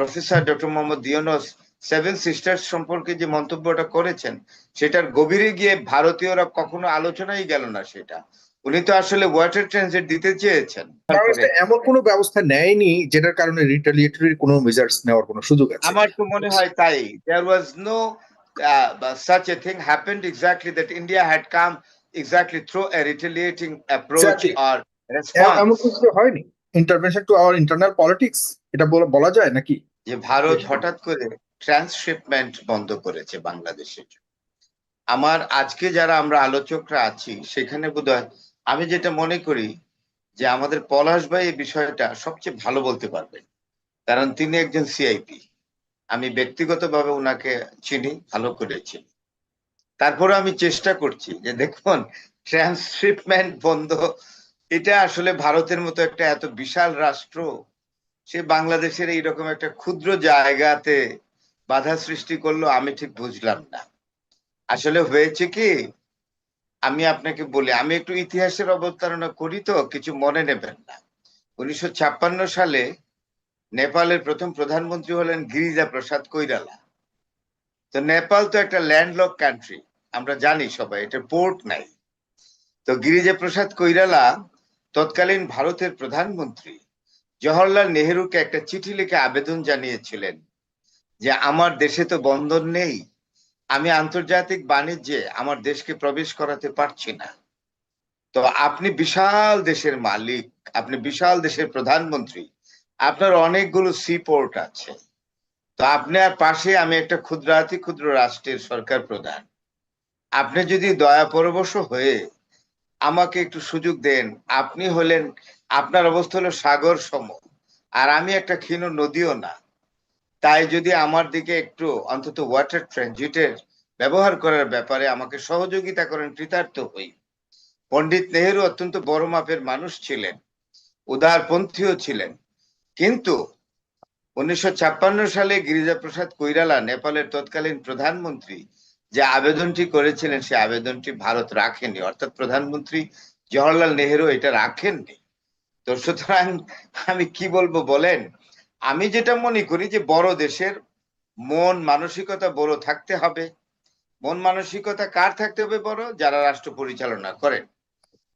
Professor doctor Mohammad Yunus seven sisters সম্পর্কে যে মন্তব্যটা করেছেন সেটার গভীরে গিয়ে ভারতীয়রা কখনো আলোচনাই গেল না সেটা। উনি তো আসলে ওয়াটার ট্রানজিট দিতে চেয়েছেন। এমন কোনো ব্যবস্থা নেয়নি যেটার কারণে রিটালিয়েটরি কোনো মেজার্স নেওয়ার কোনো সুযোগ আছে। আমার তো মনে হয় তাই। Was no uh, such a thing happened exactly that India had come exactly through a retaliating approach Exactly. or response. এমন কিছু হয়নি। Intervention to our internal politics এটা বলা যায় নাকি? যে ভারত হঠাৎ করে ট্রান্সশিপমেন্ট বন্ধ করেছে বাংলাদেশের জন্য। আমার আজকে যারা আমরা আলোচকরা আছি সেখানে বোধহয় আমি যেটা মনে করি যে আমাদের পলাশ ভাই এই বিষয়টা সবচেয়ে ভালো বলতে পারবেন। কারণ তিনি একজন সিআইপি আমি ব্যক্তিগতভাবে ওনাকে চিনি ভালো করে চিনি। তারপরে আমি চেষ্টা করছি যে দেখুন ট্রান্সশিপমেন্ট বন্ধ এটা আসলে ভারতের মতো একটা এত বিশাল রাষ্ট্র সে বাংলাদেশের এইরকম একটা ক্ষুদ্র জায়গাতে বাধা সৃষ্টি করল, আমি ঠিক বুঝলাম না। আসলে হয়েছে কি, আমি আপনাকে বলি, আমি একটু ইতিহাসের অবতারণা করি তো, কিছু মনে নেবেন না। উনিশশো ছাপ্পান্ন সালে নেপালের প্রথম প্রধানমন্ত্রী হলেন গিরিজা প্রসাদ কৈরালা তো নেপাল তো একটা ল্যান্ডলক কান্ট্রি, আমরা জানি সবাই এটা পোর্ট নাই। তো গিরিজা প্রসাদ কৈরালা তৎকালীন ভারতের প্রধানমন্ত্রী জওহরলাল নেহেরুকে একটা চিঠি লিখে আবেদন জানিয়েছিলেন যে, আমার দেশে তো বন্দর নেই। আমি আন্তর্জাতিক বাণিজ্যে আমার দেশকে প্রবেশ করাতে পারছি না। তো আপনি বিশাল দেশের মালিক, আপনি বিশাল দেশের প্রধানমন্ত্রী, আপনার অনেকগুলো সি পোর্ট আছে। তো আপনার পাশে আমি একটা ক্ষুদ্রাতি ক্ষুদ্র রাষ্ট্রের সরকার প্রধান। আপনি যদি দয়া পরবশ হয়ে আমাকে একটু সুযোগ দেন। আপনি হলেন, আপনার অবস্থা হলো সাগর সম। আর আমি একটা ক্ষীণ নদীও না। তাই যদি আমার দিকে একটু অন্তত ওয়াটার ট্রানজিটের ব্যবহার করার ব্যাপারে আমাকে সহযোগিতা করেন, কৃতার্থ হই। পণ্ডিত নেহেরু অত্যন্ত বড় মাপের মানুষ ছিলেন, উদারপন্থীও ছিলেন। কিন্তু উনিশশো ছাপ্পান্ন সালে গিরিজা প্রসাদ কৈরালা নেপালের তৎকালীন প্রধানমন্ত্রী যে আবেদনটি করেছিলেন, সে আবেদনটি ভারত রাখেনি। অর্থাৎ প্রধানমন্ত্রী জওহরলাল নেহেরু এটা রাখেননি। তো সুতরাং আমি কি বলব বলেন, আমি যেটা মনে করি যে বড় দেশের মন মানসিকতা বড় থাকতে হবে। মন মানসিকতা কার থাকতে হবে বড়? যারা রাষ্ট্র পরিচালনা করেন।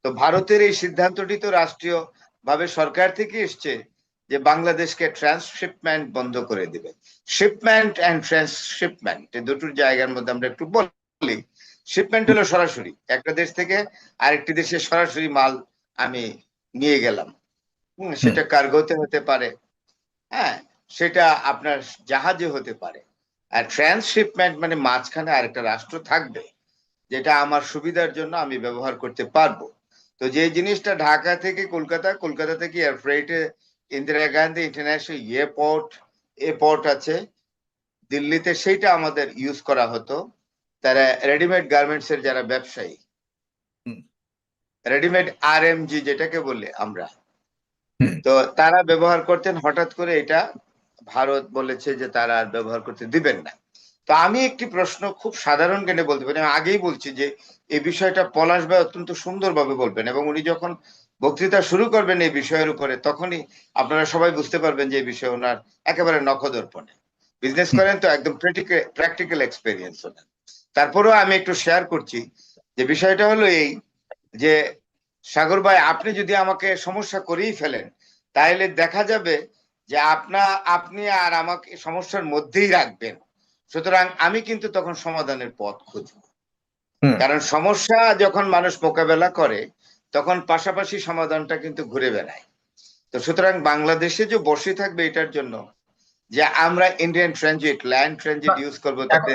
তো ভারতের এই সিদ্ধান্তটি তো রাষ্ট্রীয় ভাবে সরকার থেকে এসছে। যে বাংলাদেশকে ট্রান্সশিপমেন্ট বন্ধ করে দিবে। শিপমেন্ট অ্যান্ড ট্রান্সশিপমেন্ট এই দুটোর জায়গার মধ্যে আমরা একটু বলি শিপমেন্ট হলো সরাসরি। একটা দেশ থেকে আরেকটি দেশে সরাসরি মাল আমি নিয়ে গেলাম। সেটা কার্গোতে হতে পারে। হ্যাঁ সেটা আপনার জাহাজে হতে পারে। আর ট্রান্সশিপমেন্ট মানে মাঝখানে আরেকটা রাষ্ট্র থাকবে যেটা আমার সুবিধার জন্য আমি ব্যবহার করতে পারব। তো যে জিনিসটা ঢাকা থেকে কলকাতা কলকাতা থেকে air ফ্রেটে Indira Gandhi international airport airport আছে। দিল্লিতে সেইটা আমাদের ইউজ করা হতো। তারা রেডিমেড গার্মেন্টস এর যারা ব্যবসায়ী। রেডিমেড আর যেটাকে বলে আমরা। তো তারা ব্যবহার করতেন হঠাৎ করে এটা ভারত বলেছে যে তারা আর ব্যবহার করতে দিবেন না। তো আমি একটি প্রশ্ন খুব সাধারণ জ্ঞানে বলতে পারি। আমি আগেই বলছি যে এই বিষয়টা পলাশ ভাই অত্যন্ত সুন্দরভাবে বলবেন এবং উনি যখন বক্তৃতা শুরু করবেন এই বিষয়ের উপরে তখনই আপনারা সবাই বুঝতে পারবেন যে এই বিষয়ে ওনার একেবারে নখদর্পণে। বিজনেস করেন তো একদম প্র্যাকটিক্যাল এক্সপেরিয়েন্স ওনার। তারপরেও আমি একটু শেয়ার করছি যে বিষয়টা হলো এই যে সাগর ভাই আপনি যদি আমাকে সমস্যা করেই ফেলেন তাহলে দেখা যাবে যে আপনা আপনি আর আমাকে সমস্যার মধ্যেই রাখবেন। সুতরাং আমি কিন্তু তখন সমাধানের পথ খুঁজব। কারণ সমস্যা যখন মানুষ মোকাবেলা করে তখন পাশাপাশি সমাধানটা কিন্তু ঘুরে বেড়ায়। তো সুতরাং বাংলাদেশে যে বসে থাকবে এটার জন্য যে আমরা Indian transit land transit use করব তাতে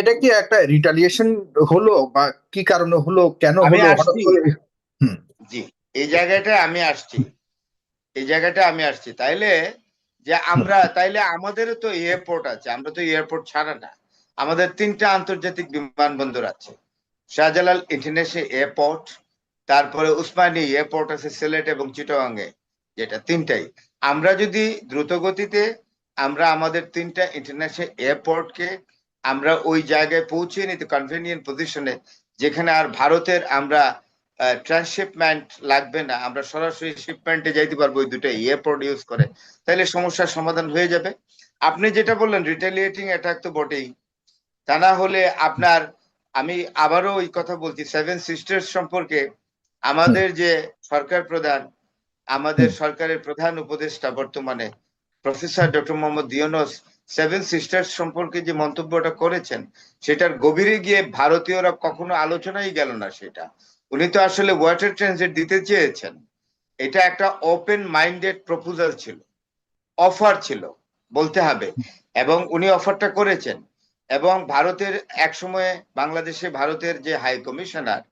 এটা কি একটা রিটালিয়েশন হলো বা কি কারণে হলো কেন হলো? জি এই জায়গাটা আমি আসছি। এই জায়গাটা আমি আসছি। তাইলে যে আমরা তাইলে আমাদেরও তো এয়ারপোর্ট আছে আমরা তো এয়ারপোর্ট ছাড়া না। আমাদের তিনটা আন্তর্জাতিক বিমানবন্দর আছে। শাহজালাল ইন্টারন্যাশনাল এয়ারপোর্ট তারপরে উসমানী এয়ারপোর্ট আছে সিলেট এবং চিটাগাঙ্গে যেটা তিনটাই। আমরা যদি দ্রুত গতিতে আমরা আমাদের তিনটা ইন্টারন্যাশনাল এয়ারপোর্টকে আমরা ওই জায়গায় পৌঁছে নিতে কনভেনিয়েন্ট পজিশনে যেখানে আর ভারতের আমরা ট্রান্সশিপমেন্ট লাগবে না, আমরা সরাসরি শিপমেন্টে যাইতে পারব ওই দুটো এয়ারপোর্ট ইউজ করে, তাহলে সমস্যার সমাধান হয়ে যাবে। আপনি যেটা বললেন রিটেলিয়েটিং অ্যাটাক তো বটেই। তা না হলে আপনার, আমি আবারও ওই কথা বলছি সেভেন সিস্টার্স সম্পর্কে আমাদের যে সরকার প্রধান আমাদের সরকারের প্রধান উপদেষ্টা বর্তমানে professor doctor Mohammad Yunus seven sisters সম্পর্কে যে মন্তব্যটা করেছেন সেটার গভীরে গিয়ে ভারতীয়রা কখনো আলোচনাই গেল না সেটা। উনি তো আসলে ওয়াটার ট্রানজিট দিতে চেয়েছেন। এটা একটা ওপেন মাইন্ডেড প্রপোজাল ছিল অফার ছিল বলতে হবে। এবং উনি অফারটা করেছেন। এবং ভারতের এক সময়ে বাংলাদেশে ভারতের যে হাই কমিশনার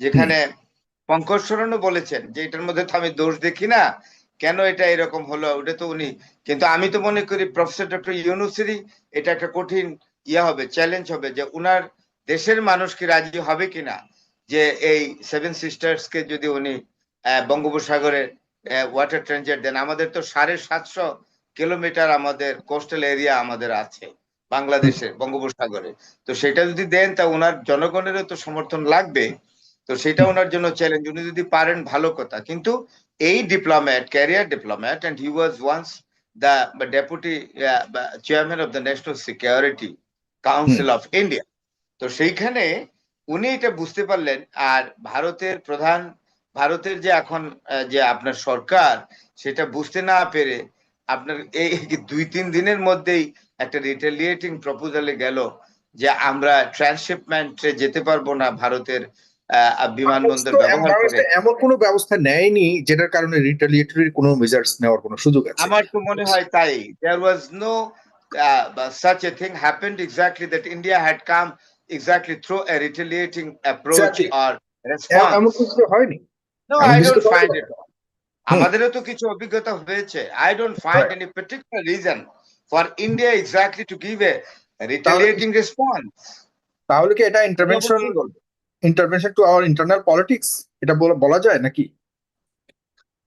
যেখানে পঙ্কজ সরণও বলেছেন যে এটার মধ্যে তো আমি দোষ দেখি না। কেন এটা এরকম হলো? ওটা তো উনি। কিন্তু আমি তো মনে করি প্রফেসর ডক্টর ইউনুসেরই এটা একটা কঠিন ইয়ে হবে চ্যালেঞ্জ হবে যে উনার দেশের মানুষ কি রাজি হবে কিনা? যে এই সেভেন সিস্টার্স কে যদি উনি আহ, বঙ্গোপসাগরে ওয়াটার ট্রেঞ্জার দেন। আমাদের তো সাড়ে সাতশো কিলোমিটার আমাদের কোস্টাল এরিয়া আমাদের আছে বাংলাদেশে বঙ্গোপসাগরে। তো সেটা যদি দেন তা ওনার জনগণেরও তো সমর্থন লাগবে। তো সেটা ওনার জন্য চ্যালেঞ্জ উনি যদি পারেন ভালো কথা। কিন্তু এই diplomat career diplomat and he was once the deputy chairman of the national security council of India তো সেইখানে উনি এটা বুঝতে পারলেন। আর ভারতের প্রধান ভারতের যে এখন যে আপনার সরকার সেটা বুঝতে না পেরে আপনার এই দুই তিন দিনের মধ্যেই একটা রিটেলিয়েটিং প্রপোজালে গেল যে আমরা ট্রান্সশিপমেন্টে যেতে পারব না ভারতের বিমানবন্দর আচ্ছা, ব্যবহার করে এমন কোনো ব্যবস্থা নেয়নি যেটার কারণে কোনো মেজার্স নেওয়ার কোনো আমার তো মনে হয় তাই। There was no such a thing happened exactly India had come exactly হয়নি আমাদেরও তো কিছু অভিজ্ঞতা হয়েছে। I don't find any particular reason for India exactly to give a response তাহলে কি এটা ইন্টারভেনশন বলব। Intervention to our internal politics এটা বলা যায় নাকি?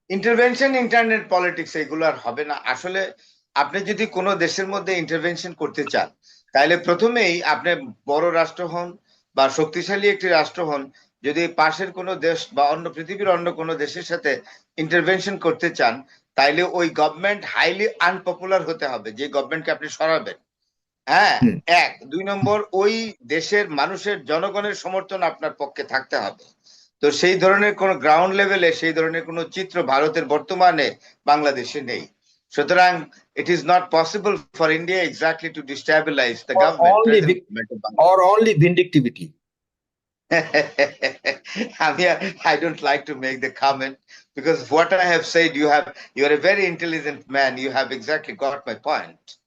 ইন্টারভেনশন ইন্টারনেট পলিটিক্স এগুলো আর হবে না। আসলে আপনি যদি কোনো দেশের মধ্যে ইন্টারভেনশন করতে চান, তাহলে প্রথমেই আপনি বড় রাষ্ট্র হন বা শক্তিশালী একটি রাষ্ট্র হন, যদি পাশের কোনো দেশ বা অন্য, পৃথিবীর অন্য কোনো দেশের সাথে ইন্টারভেনশন করতে চান, তাইলে ওই গভর্নমেন্ট হাইলি আনপপুলার হতে হবে, যে গভর্নমেন্টকে আপনি সরাবেন। হ্যাঁ এক। দুই নম্বর ওই দেশের মানুষের জনগণের সমর্থন আপনার পক্ষে থাকতে হবে। তো সেই ধরনের কোন গ্রাউন্ড লেভেলে সেই ধরনের কোন চিত্র ভারতের বর্তমানে বাংলাদেশে নেই। সুতরাং it is not possible for India exactly to destabilize the Or government only or only vindictivity. আমি I don't like to make the comment because what I have said you have you are a very intelligent man you have exactly got my point. আহ,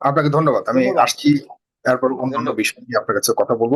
আপনাকে ধন্যবাদ। আমি আসছি তারপর অন্যান্য বিষয় নিয়ে আপনার কাছে কথা বলব।